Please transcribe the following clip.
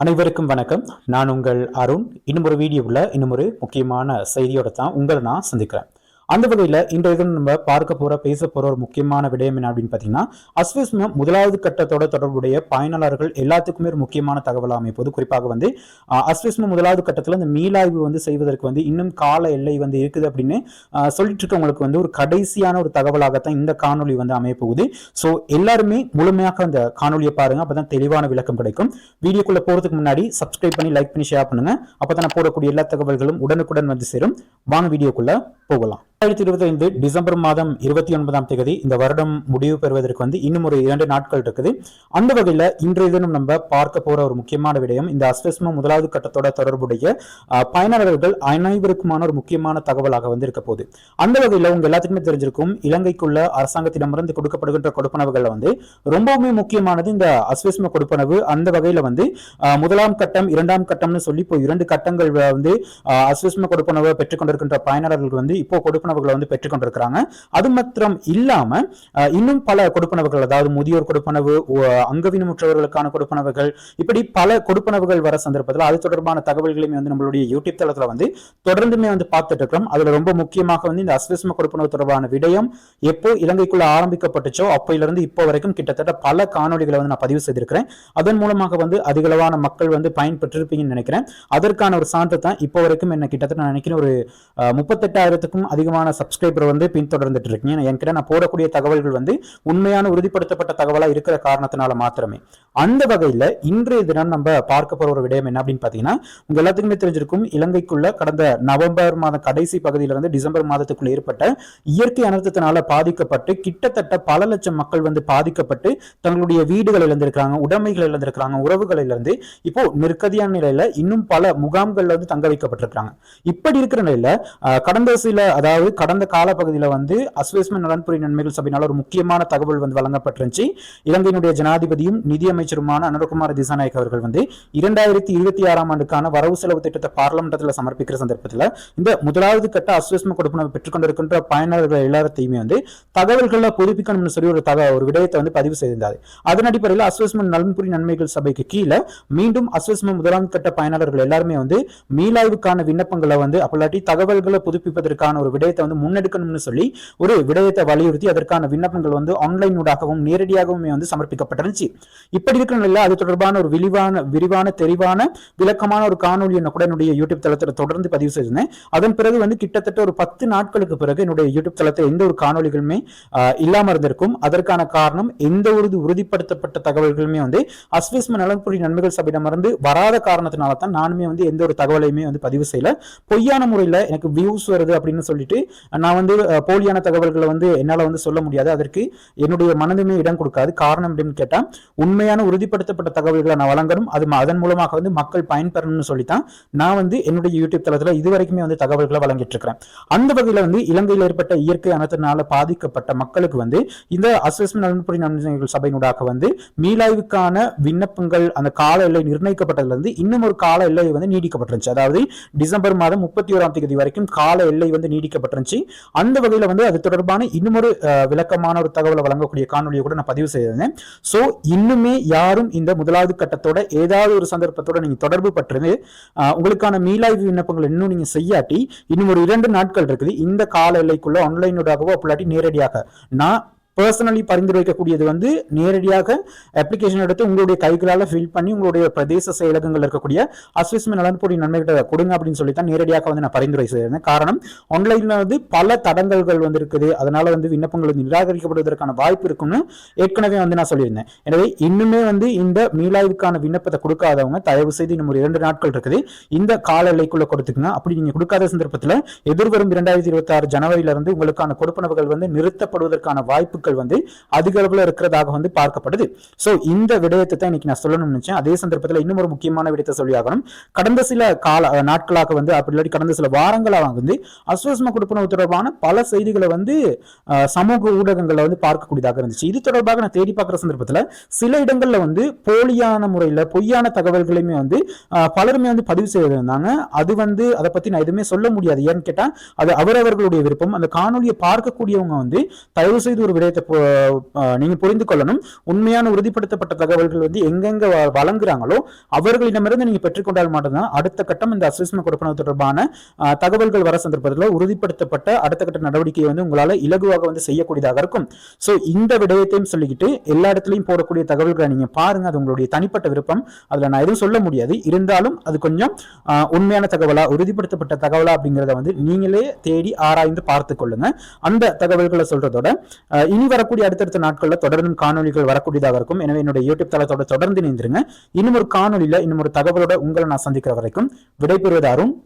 அனைவருக்கும் வணக்கம். நான் உங்கள் அருண். இன்னும் ஒரு வீடியோவில் இன்னும் ஒரு முக்கியமான செய்தியோட தான் உங்களை நான் சந்திக்கிறேன். அந்த வகையில் இன்றைய தினம் நம்ம பார்க்க போற பேச போற ஒரு முக்கியமான விடயம் என்ன அப்படின்னு பார்த்தீங்கன்னா அஸ்விஸ்ம முதலாவது கட்டத்தோட தொடர்புடைய பயனாளர்கள் எல்லாத்துக்குமே ஒரு முக்கியமான தகவல் அமைப்போது. குறிப்பாக வந்து அஸ்விஸ்ம முதலாவது கட்டத்தில் இந்த மீளாய்வு வந்து செய்வதற்கு வந்து இன்னும் கால எல்லை வந்து இருக்குது அப்படின்னு சொல்லிட்டு இருக்கவங்களுக்கு வந்து ஒரு கடைசியான ஒரு தகவலாகத்தான் இந்த காணொளி வந்து அமையப்போகுது. ஸோ எல்லாருமே முழுமையாக அந்த காணொலியை பாருங்க அப்பதான் தெளிவான விளக்கம் கிடைக்கும். வீடியோக்குள்ள போறதுக்கு முன்னாடி சப்ஸ்கிரைப் பண்ணி லைக் பண்ணி ஷேர் பண்ணுங்க. அப்பதான் நான் போடக்கூடிய எல்லா தகவல்களும் உடனுக்குடன் வந்து சேரும். வாங்க வீடியோக்குள்ள போகலாம். ரெண்டாயிரத்தி இருபத்தி ஐந்து டிசம்பர் மாதம் இருபத்தி ஒன்பதாம் தேதி இந்த வருடம் முடிவு பெறுவதற்கு வந்து இன்னும் ஒரு இரண்டு நாட்கள் இருக்குது. அந்த வகையில இன்றைய தினம் நம்ம பார்க்க போற ஒரு முக்கியமான விடயம் இந்த அஸ்வஸ்ம முதலாவது கட்டத்தோட தொடர்புடைய பயனாளர்கள் அனைவருக்குமான ஒரு முக்கியமான தகவலாக வந்து இருக்க போகுது. அந்த வகையில உங்க எல்லாத்துக்குமே தெரிஞ்சிருக்கும் இலங்கைக்குள்ள அரசாங்கத்திடமிருந்து கொடுக்கப்படுகின்ற கொடுப்பனவுகள்ல வந்து ரொம்பவுமே முக்கியமானது இந்த அஸ்வஸ்ம கொடுப்பனவு. அந்த வகையில வந்து முதலாம் கட்டம் இரண்டாம் கட்டம்னு சொல்லி இப்போ இரண்டு கட்டங்கள் வந்து அஸ்வஸ்ம கொடுப்பனவை பெற்றுக்கொண்டிருக்கின்ற பயனாளர்கள் வந்து இப்போ கொடுப்பனவுகளை வந்து பெற்றுக்கொண்டிருக்கிறாங்க. அது மாத்திரம் இல்லாம இன்னும் பல கொடுப்பனவுகள் அதாவது முதியோர் கொடுப்பனவு ஒ- அங்கவீனமுற்றவர்களுக்கான கொடுப்பனவுகள் இப்படி பல கொடுப்பனவுகள் வர சந்தர்ப்பத்தில் அது தொடர்பான தகவல்களையுமே வந்து நம்மளுடைய யூடியூப் தளத்துல வந்து தொடர்ந்துமே வந்து பார்த்துட்டு இருக்கிறோம் அதுல ரொம்ப முக்கியமாக வந்து இந்த அஸ்விஸ்ம கொடுப்பனவு தொடர்பான விடயம் எப்போ இலங்கைக்குள்ள ஆரம்பிக்கப்பட்டுச்சோ அப்பையிலிருந்து இப்போ வரைக்கும் கிட்டத்தட்ட பல காணொலிகளை வந்து நான் பதிவு செய்திருக்கிறேன். அதன் மூலமாக வந்து அதிகளவான மக்கள் வந்து பயன்பெற்றிருப்பீங்கன்னு நினைக்கிறேன். அதற்கான ஒரு சான்று தான் இப்போ வரைக்கும் என்ன கிட்டத்தட்ட நான் நினைக்கிறேன் ஒரு முப்பத்தெட்டாயிரத்துக்கும் அதிகமாக அதிகமான சப்ஸ்கிரைபர் வந்து பின்தொடர்ந்துட்டு இருக்கீங்க என்கிட்ட நான் போடக்கூடிய தகவல்கள் வந்து உண்மையான உறுதிப்படுத்தப்பட்ட தகவலாக இருக்கிற காரணத்தினால மாத்திரமே. அந்த வகையில் இன்றைய தினம் நம்ம பார்க்க போகிற ஒரு விடயம் என்ன அப்படின்னு பார்த்தீங்கன்னா உங்க எல்லாத்துக்குமே தெரிஞ்சிருக்கும் இலங்கைக்குள்ள கடந்த நவம்பர் மாத கடைசி பகுதியிலிருந்து டிசம்பர் மாதத்துக்குள்ள ஏற்பட்ட இயற்கை அனர்த்தத்தினால பாதிக்கப்பட்டு கிட்டத்தட்ட பல லட்சம் மக்கள் வந்து பாதிக்கப்பட்டு தங்களுடைய வீடுகள் இழந்திருக்கிறாங்க உடைமைகள் இழந்திருக்கிறாங்க உறவுகள் இழந்து இப்போ நெருக்கடியான நிலையில இன்னும் பல முகாம்கள்ல வந்து தங்க வைக்கப்பட்டிருக்காங்க இப்படி இருக்கிற நிலையில கடந்த சில அதாவது அதாவது கடந்த காலப்பகுதியில் வந்து அஸ்வேஸ்மன் நலன்புரி நன்மைகள் சபையினால் ஒரு முக்கியமான தகவல் வந்து வழங்கப்பட்டிருந்துச்சு. இலங்கையினுடைய ஜனாதிபதியும் நிதியமைச்சருமான அனுரகுமார் திசாநாயக் அவர்கள் வந்து இரண்டாயிரத்தி இருபத்தி ஆறாம் ஆண்டுக்கான வரவு செலவு திட்டத்தை பார்லமெண்டத்தில் சமர்ப்பிக்கிற சந்தர்ப்பத்தில் இந்த முதலாவது கட்ட அஸ்வேஸ்ம கொடுப்பனவை பெற்றுக்கொண்டிருக்கின்ற பயனாளர்கள் எல்லாத்தையுமே வந்து தகவல்களை புதுப்பிக்கணும்னு சொல்லி ஒரு தக ஒரு விடயத்தை வந்து பதிவு செய்திருந்தார். அதன் அடிப்படையில் அஸ்வஸ்ம நலன்புரி நன்மைகள் சபைக்கு கீழே மீண்டும் அஸ்வஸ்ம முதலாம் கட்ட பயனாளர்கள் எல்லாருமே வந்து மீளாய்வுக்கான விண்ணப்பங்களை வந்து அப்பலாட்டி தகவல்களை புதுப்பிப்பதற்கான ஒரு விடயத்தை வந்து முன்னெடுக்கணும்னு சொல்லி ஒரு விடயத்தை வலியுறுத்தி அதற்கான விண்ணப்பங்கள் வந்து ஆன்லைன் ஊடாகவும் நேரடியாகவுமே வந்து சமர்ப்பிக்கப்பட்டிருந்துச்சு. இப்படி இருக்கிற இல்லை அது தொடர்பான ஒரு விரிவான விரிவான தெரிவான விளக்கமான ஒரு காணொலி என்ன கூட என்னுடைய யூடியூப் தளத்தில் தொடர்ந்து பதிவு செய்திருந்தேன். அதன் பிறகு வந்து கிட்டத்தட்ட ஒரு பத்து நாட்களுக்கு பிறகு என்னுடைய யூடியூப் தளத்தில் எந்த ஒரு காணொலிகளுமே இல்லாமல் இருந்திருக்கும். அதற்கான காரணம் எந்த ஒரு உறுதிப்படுத்தப்பட்ட தகவல்களுமே வந்து அஸ்விஸ்ம நலன்புரி நன்மைகள் சபையிடமிருந்து வராத காரணத்தினால தான் நானுமே வந்து எந்த ஒரு தகவலையுமே வந்து பதிவு செய்யல. பொய்யான முறையில் எனக்கு வியூஸ் வருது அப்படின்னு சொல்லிட்டு நான் வந்து போலியான தகவல்களை வந்து என்னால் வந்து சொல்ல முடியாது. அதற்கு என்னுடைய மனதுமே இடம் கொடுக்காது. காரணம் அப்படின்னு கேட்டால் உண்மையான உறுதிப்படுத்தப்பட்ட தகவல்களை நான் வழங்கணும். அது அதன் மூலமாக வந்து மக்கள் பயன்பெறணும்னு சொல்லித்தான் நான் வந்து என்னுடைய யூடியூப் தளத்தில் இதுவரைக்குமே வந்து தகவல்களை வழங்கிட்டு இருக்கிறேன் அந்த வகையில் வந்து இலங்கையில் ஏற்பட்ட இயற்கை அனத்தினால பாதிக்கப்பட்ட மக்களுக்கு வந்து இந்த அசஸ்மெண்ட் நலன்புரி நன்மைகள் சபையினூடாக வந்து மீளாய்வுக்கான விண்ணப்பங்கள் அந்த கால எல்லை நிர்ணயிக்கப்பட்டதுல இருந்து இன்னும் ஒரு கால எல்லை வந்து நீடிக்கப்பட்டிருந்துச்சு. அதாவது டிசம்பர் மாதம் முப்பத்தி ஓராம் தேதி வரைக்கும் கால எல்லை வந்து நீடிக்கப்பட்டிருந்துச்சு. அந்த வகையில் வந்து அது தொடர்பான இன்னும் விளக்கமான ஒரு தகவலை வழங்கக்கூடிய காணொலியை கூட நான் பதிவு செய்திருந்தேன். ஸோ இன்னுமே யாரும் இந்த முதலாவது கட்டத்தோட ஏதாவது ஒரு சந்தர்ப்பத்தோட நீங்கள் தொடர்பு பற்றிருந்து உங்களுக்கான மீளாய்வு விண்ணப்பங்கள் இன்னும் நீங்கள் செய்யாட்டி இன்னும் ஒரு இரண்டு நாட்கள் இருக்குது. இந்த கால எல்லைக்குள்ள ஆன்லைனோடாகவோ அப்படி நேரடியாக. நான் பர்சனலி பரிந்துரைக்கக்கூடியது வந்து நேரடியாக அப்ளிகேஷன் எடுத்து உங்களுடைய கைகளால் ஃபில் பண்ணி உங்களுடைய பிரதேச செயலகங்கள் இருக்கக்கூடிய அஸ்விஸ்ம நலன்புரி நன்மைகிட்ட கொடுங்க அப்படின்னு சொல்லி தான் நேரடியாக வந்து நான் பரிந்துரை செய்கிறேன் காரணம் ஆன்லைனில் வந்து பல தடங்கல்கள் வந்து இருக்குது அதனால வந்து விண்ணப்பங்கள் வந்து நிராகரிக்கப்படுவதற்கான வாய்ப்பு இருக்கும்னு ஏற்கனவே வந்து நான் சொல்லியிருந்தேன். எனவே இன்னுமே வந்து இந்த மீளாய்வுக்கான விண்ணப்பத்தை கொடுக்காதவங்க தயவு செய்து இன்னும் ஒரு இரண்டு நாட்கள் இருக்குது. இந்த கால எல்லைக்குள்ள கொடுத்துக்கங்க. அப்படி நீங்க கொடுக்காத சந்தர்ப்பத்தில் எதிர்வரும் இரண்டாயிரத்தி இருபத்தி ஆறு ஜனவரியில இருந்து உங்களுக்கான கொடுப்பனவுகள் வந்து நிறுத்தப்படுவதற்கான வாய்ப்பு வாய்ப்புகள் வந்து அதிக அளவில் இருக்கிறதாக வந்து பார்க்கப்படுது. ஸோ இந்த விடயத்தை தான் இன்னைக்கு நான் சொல்லணும்னு நினைச்சேன். அதே சந்தர்ப்பத்தில் இன்னும் ஒரு முக்கியமான விடயத்தை சொல்லியாகணும் கடந்த சில கால நாட்களாக வந்து அப்படி இல்லாட்டி கடந்த சில வாரங்களாக வந்து அஸ்வசம கொடுப்பனவு தொடர்பான பல செய்திகளை வந்து சமூக ஊடகங்களில் வந்து பார்க்கக்கூடியதாக இருந்துச்சு. இது தொடர்பாக நான் தேடி பார்க்குற சந்தர்ப்பத்தில் சில இடங்களில் வந்து போலியான முறையில் பொய்யான தகவல்களையுமே வந்து பலருமே வந்து பதிவு செய்திருந்தாங்க. அது வந்து அதை பற்றி நான் எதுவுமே சொல்ல முடியாது. ஏன்னு கேட்டால் அது அவரவர்களுடைய விருப்பம். அந்த காணொலியை பார்க்கக்கூடியவங்க வந்து தயவு செய்து ஒரு விடயத்தை விஷயத்தை நீங்க புரிந்து கொள்ளணும். உண்மையான உறுதிப்படுத்தப்பட்ட தகவல்கள் வந்து எங்கெங்க வழங்குறாங்களோ அவர்களிடமிருந்து நீங்க பெற்றுக்கொண்டால் மட்டும்தான் அடுத்த கட்டம் இந்த அசஸ்மெண்ட் கொடுப்பனவு தொடர்பான தகவல்கள் வர சந்தர்ப்பத்தில் உறுதிப்படுத்தப்பட்ட அடுத்த கட்ட நடவடிக்கையை வந்து உங்களால இலகுவாக வந்து செய்யக்கூடியதாக இருக்கும். ஸோ இந்த விடயத்தையும் சொல்லிக்கிட்டு எல்லா இடத்துலையும் போடக்கூடிய தகவல்களை நீங்க பாருங்க. அது உங்களுடைய தனிப்பட்ட விருப்பம். அதுல நான் எதுவும் சொல்ல முடியாது. இருந்தாலும் அது கொஞ்சம் உண்மையான தகவலா உறுதிப்படுத்தப்பட்ட தகவலா அப்படிங்கிறத வந்து நீங்களே தேடி ஆராய்ந்து பார்த்து கொள்ளுங்க. அந்த தகவல்களை சொல்றதோட இனி இனி வரக்கூடிய அடுத்தடுத்த நாட்களில் தொடர்ந்து காணொளிகள் வரக்கூடியதாக இருக்கும். எனவே என்னுடைய யூடியூப் தளத்தோட தொடர்ந்து இணைந்திருங்க. இன்னும் ஒரு காணொளியில இன்னும் ஒரு தகவலோட உங்களை நான் சந்திக்கிற வரைக்கும் விடைபெறுவதாரும்